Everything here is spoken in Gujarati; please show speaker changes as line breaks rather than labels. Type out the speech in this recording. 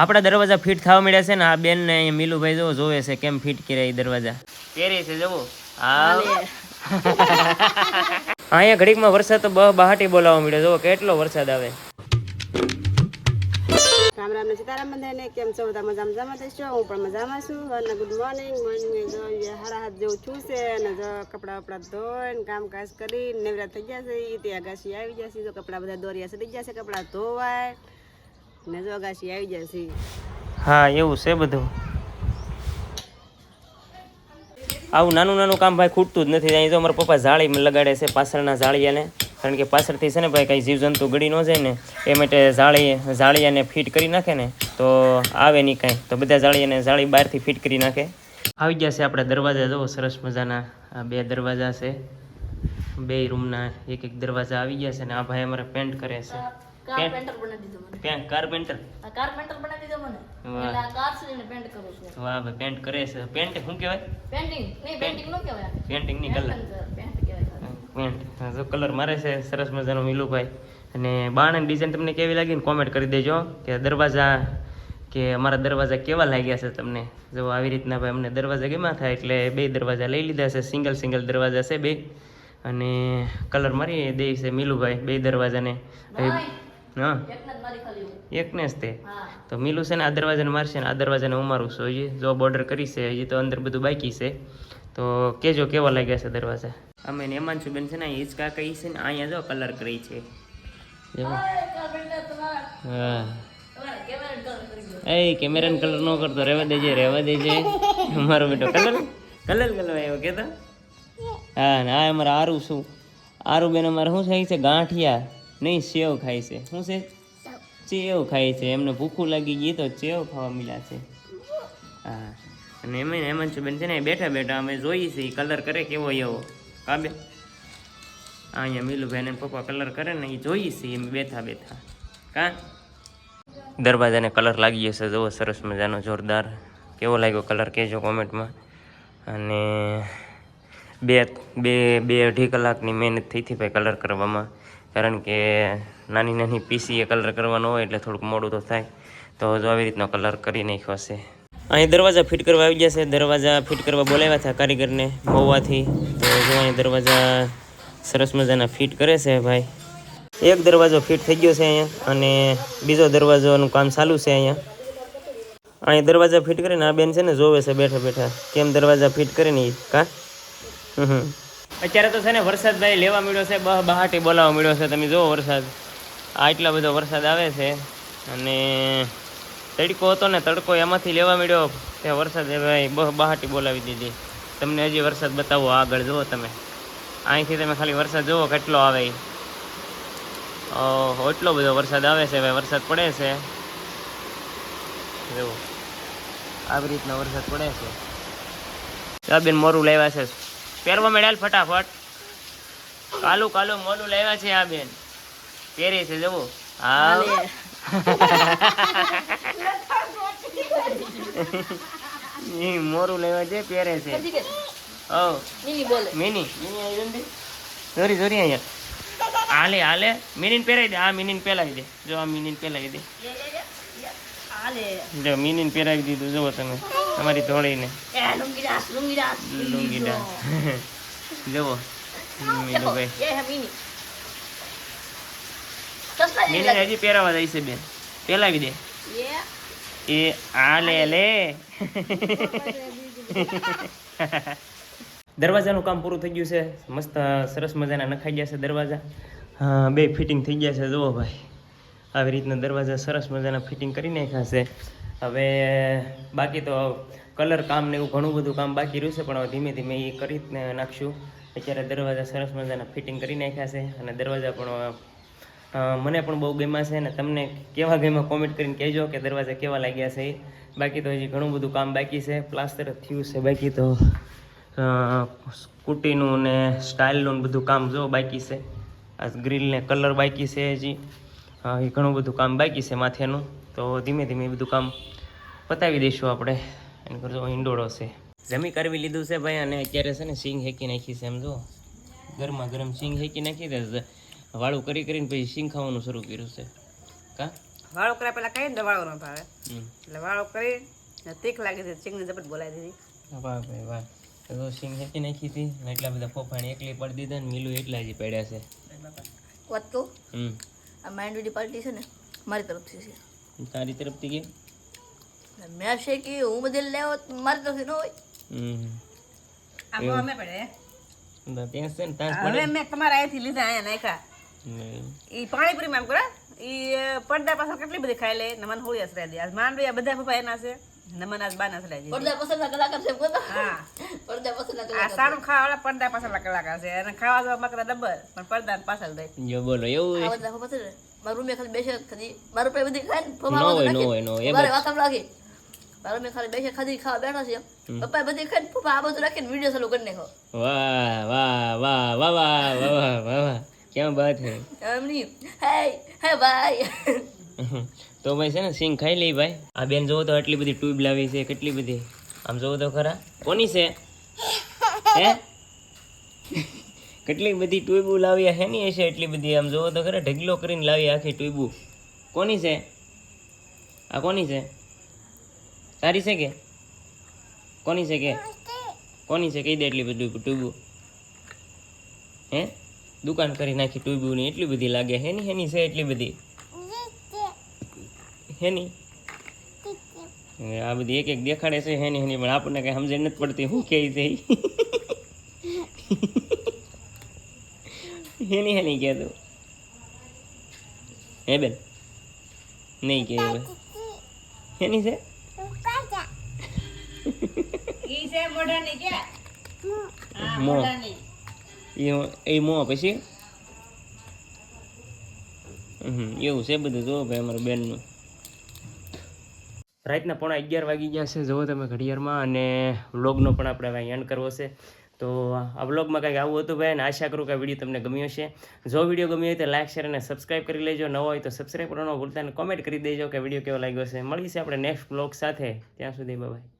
આપણા દરવાજા ફિટ થવા મળ્યા છે ને આ બેન ને મીલુભાઈ જો જોવે છે કેમ ફિટ કર્યા એ દરવાજા. કેરી છે જવો અહીંયા ઘડીકમાં વરસાદ તો બહ બહાટી બોલાવવા મળ્યો જો કેટલો વરસાદ આવે.
રામ રામ ને સીતારામ બધાને કેમ છો? બધા મજામાં મજામાં થશો હું પણ મજામાં છું. અને ગુડ મોર્નિંગ મોર્નિંગ જો હારા હાથ જેવું છું છે. અને જો કપડાં વપડા ધોઈને કામકાજ કરીને નેવરા થઈ ગયા છે. ઈ તે અગાસી આવી જશે જો કપડાં બધા દોરિયા સડી ગયા છે કપડાં ધોવાય.
હા, એવું છે બધું. આવું નાનું નાનું કામ ભાઈ ખૂટતું જ નથી. અહીં તો અમારા પપ્પા જાળી લગાડે છે પાછળના જાળિયાને કારણ કે પાછળથી છે ને ભાઈ કંઈ જીવજંતુ ગળી ન જાય ને, એ માટે જાળી જાળિયાને ફિટ કરી નાખે ને, તો આવે નહીં કાંઈ. તો બધા જાળિયાને જાળી બહારથી ફિટ કરી નાખે. આવી ગયા છે આપણે દરવાજા. જુઓ સરસ મજાના બે દરવાજા છે. બે રૂમના એક એક દરવાજા આવી ગયા છે ને, આ ભાઈ અમારે પેન્ટ કરે છે.
કાર્પેન્ટર બનાવી દીધો મને.
પેન્ટ કાર્પેન્ટર
આ કાર્પેન્ટર બનાવી દીધો મને. એટલે આ કાર સુધીને પેન્ટ કરું છું.
વાહ ભાઈ પેન્ટ કરે છે. પેન્ટ શું કહેવાય?
પેન્ટિંગ નહીં પેન્ટિંગ નો કહેવાય.
પેન્ટિંગની કલર
પેન્ટ કહેવાય
પેન્ટ જો કલર મારે છે સરસ મજાનો મિલુભાઈ. અને બાણ ડિઝાઇન તમને કેવી લાગી ને કોમેન્ટ કરી દેજો. કે દરવાજા કે અમારા દરવાજા કેવા લાગ્યા છે તમને? જો આવી રીતના ભાઈ અમને દરવાજા કેમાં થાય એટલે બે દરવાજા લઈ લીધા છે. સિંગલ સિંગલ દરવાજા છે બે. અને કલર મારી દે છે મીલુભાઈ બે દરવાજાને. હા.
એકને જ
તે. તો મિલું છે ને આ દરવાજાને મારશે ને આ દરવાજાને હું મારું છું હજી. જો બોર્ડર કરી છે હજી તો અંદર બધું બાકી છે. તો કેજો કેવા લાગ્યા છે દરવાજા? અમે ને બેન છે ને અહીં હિંચકા કહી છે ને અહીંયા જો કલર કરી છે. હા એ કેમેરાને કલર ન કરતો રહેવા દેજે રહેવા દેજે. મારો બેટો કલર કલર કલર આવ્યો કેતો હા ને આ અમારે આરું શું? આરું બેન અમારે શું થાય છે? ગાંઠિયા. નહીં, સેવ ખાય છે. શું છે? ચેવ ખાય છે. એમને ભૂખું લાગી ગઈ તો ચેવ ખાવા મળ્યા છે. હા. અને એમાં હેમંત બેન છે ને બેઠા બેઠા અમે જોઈએ છીએ, કલર કરે કેવો એવો. કાબે અહીંયા મીલુભાઈ ને પપ્પા કલર કરે ને, એ જોઈએ છીએ એમ બેઠા બેઠા. કા? દરવાજાને કલર લાગી જશે જુઓ, સરસ મજાનો જોરદાર. કેવો લાગ્યો કલર કહેજો કોમેન્ટમાં. અને બે બે બે અઢી કલાકની મહેનત થઈ હતી ભાઈ કલર કરવામાં. કારણ કે નાની નાની પીસી એ કલર કરવાનો હોય એટલે થોડુંક મોડું તો થાય. તો જો આવી રીતનો કલર કરી નાખ્યો હશે. અહીં દરવાજા ફિટ કરવા આવી ગયા છે. દરવાજા ફિટ કરવા બોલાવ્યા હતા કારીગરને મહુવાથી તો જો અહીં દરવાજા સરસ મજાના ફિટ કરે છે ભાઈ. એક દરવાજો ફિટ થઈ ગયો છે અહીંયા અને બીજો દરવાજોનું કામ ચાલુ છે અહીંયા. અહીં દરવાજા ફિટ કરીને આ બેન છે ને જોવે છે બેઠા બેઠા. કેમ દરવાજા ફિટ કરે ને ઈ? કા? હમ હમ. અત્યારે તો છે ને વરસાદ ભાઈ લેવા મળ્યો છે, બહ બહાટી બોલાવા મળ્યો છે, તમે જુઓ વરસાદ. આ એટલો બધો વરસાદ આવે છે અને તડકો હતો ને, તડકો એમાંથી લેવા મળ્યો તે વરસાદ ભાઈ બહ બહાટી બોલાવી દીધી. તમને હજી વરસાદ બતાવો આગળ જુઓ તમે. અહીંથી તમે ખાલી વરસાદ જુઓ કેટલો આવે. ઓહો, એટલો બધો વરસાદ આવે છે ભાઈ, વરસાદ પડે છે. જુઓ આવી રીતના વરસાદ પડે છે. આ બેન મોરું લાવ્યા છે. પહેરવા મળ્યા ફટાફટ. કાલું કાલું મોરું લાવ્યા છે આ બેન. પહેરે છે જવો હા મોરું લેવા છે પહેરે છે. ઓ મિની મિની. આવી જોરી જોરી અહીંયા. હાલે હાલે. મિનીન પહેરાવી દે. આ મિનીન પહેરાવી દે. જો આ મિની પહેરાવી દે. જો મિની પહેરાવી દીધું જુઓ તમે. તમારી ધોળીને. ને જુઓ. મીનુભાઈ મિનીન હજી પહેરાવા જાય છે બેન. પહેરાવી દે.
એ?
આ લે લે. દરવાજાનું કામ પૂરું થઈ ગયું છે. મસ્ત સરસ મજાના નખાઈ ગયા છે દરવાજા. હા બે ફિટિંગ થઈ ગયા છે. જુઓ ભાઈ. આવી રીતના દરવાજા સરસ મજાના ફિટિંગ કરી નાખ્યા છે. હવે બાકી તો કલર કામ ને એવું ઘણું બધું કામ બાકી રહ્યું છે, પણ હવે ધીમે ધીમે એ કરી નાખશું. અત્યારે દરવાજા સરસ મજાના ફિટિંગ કરી નાખ્યા છે અને દરવાજા પણ મને પણ બહુ ગમ્યા છે અને તમને કેવા ગમ્યા કોમેન્ટ કરીને કહેજો કે દરવાજા કેવા લાગ્યા છે. બાકી તો હજી ઘણું બધું કામ બાકી છે, પ્લાસ્ટર થયું છે બાકી તો સ્કૂટીનું ને સ્ટાઇલનું બધું કામ જો બાકી છે. આ ગ્રીલને કલર બાકી છે હજી. એ ઘણું બધું કામ બાકી છે માથેનું. તો ધીમે ધીમે બધું કામ પતાવી દઈશું આપણે. એને કરજો ઈંડોળો છે. જમી કરવી લીધું છે ભાઈ અને અત્યારે છે ને સિંગ હેકી નાખી છે એમ જો. ગરમા ગરમ સિંગ હેકી નાખી દે વાળું કરી કરીને પછી સિંગ ખાવાનું શરૂ કર્યું છે. કા?
વાળો કર્યા પેલા કઈ ને વાળો ન ભાવે. એટલે વાળો કરી તીખ લાગે છે ચીકની ઝપટ બોલાવી દીધી.
વાહ ભાઈ વાહ. તો સિંગ હેકી નાખી હતી એટલા બધા ફોફાણી એકલી પડી દીધા ને મીલું એટલા જ પડ્યા છે.
વાત
હમ.
આ માઇન્ડ પાર્ટી છે ને મારી તરફથી છે.
તારી તરફથી કે?
મેં છે કે હું બધે લેવો મારી તરફથી ન હોય.
હમ.
આમાં અમે પડે.
ને
હવે મેં તમારા અહીંથી લીધા અહીંયા નાખ્યા.
એ
પાણીપુરી પાણીપુરી એમ કરે એ પડદા પાછળ કેટલી બધી ખાઈ લે નમન હોળી અસરાય દે. આજ માંડવી આ બધા પપ્પા એના છે. નમન આજ બાના દે
પડદા પસંદના કલાકાર છે એમ
હા.
પડદા પસંદના
આ
કલાકાર
સારું ખાવાવાળા પડદા પાછળ કલાકાર છે. અને ખાવા જવા મકરા ડબર પણ પડદા પાછળ દે.
જો બોલો એવું
આ બધા ખબર છે મારું રૂમે ખાલી બેસે ખાલી મારું પે બધી ખાય ને
ન નો નો. એ
મારે વાત લાગે. મારું મારા ખાલી બેસે ખાધી ખાવા બેઠા છે પપ્પા બધી ખાઈને ફોફા આ બધું રાખીને વીડિયો ચાલુ કરી નાખો
વાહ વાહ વાહ વાહ વાહ વાહ વાહ વાહ વાહ. ક્યાં બાત હે
એમ નહીં. હે હે ભાઈ.
તો ભાઈ છે ને સિંગ ખાઈ લઈ ભાઈ. આ બેન જોવો તો આટલી બધી ટ્યુબ લાવી છે કેટલી બધી. આમ જોવો તો ખરા. કોની છે? હે? કેટલી બધી ટ્યુબુ લાવી હેની હશે એટલી બધી? આમ જોવો તો ખરા ઢગલો કરીને લાવી આખી ટ્યુબુ કોની છે? આ કોની છે? તારી છે કે? કોની છે કે? કોની છે? કહી દે એટલી બધી ટ્યુબુ હે? દુકાન કરી નાખી ટ્યુબુ ની. એટલી બધી લાગે. હેની હેની છે એટલી બધી? હેની? આ બધી એક એક દેખાડે છે હેની હેની પણ આપણને કઈ સમજણ નથી પડતી. શું કહે છે. હેની હેની કહે તું. હે બેન? નહીં કે હવે. હેની છે?
કે?
મોં. એ મોં પછી? એવું છે બધું. જો ભાઈ અમારા બેનનું. રાતના પોણા અગિયાર વાગી ગયા છે, જુઓ તમે ઘડિયાળમાં, અને વ્લોગનો પણ આપણે હવે એન્ડ કરવો છે. તો આ વ્લોગમાં કંઈક આવું હતું ભાઈ, અને આશા કરું કે આ વીડિયો તમને ગમ્યો છે જો વીડિયો ગમ્યો હોય તો લાઇક શેર અને સબસ્ક્રાઈબ કરી લેજો. નવો હોય તો સબસ્ક્રાઈબ કરવાનો ભૂલતા અને કોમેન્ટ કરી દેજો કે વીડિયો કેવો લાગ્યો છે. મળીશું આપણે નેક્સ્ટ વ્લોગ સાથે. ત્યાં સુધી બાય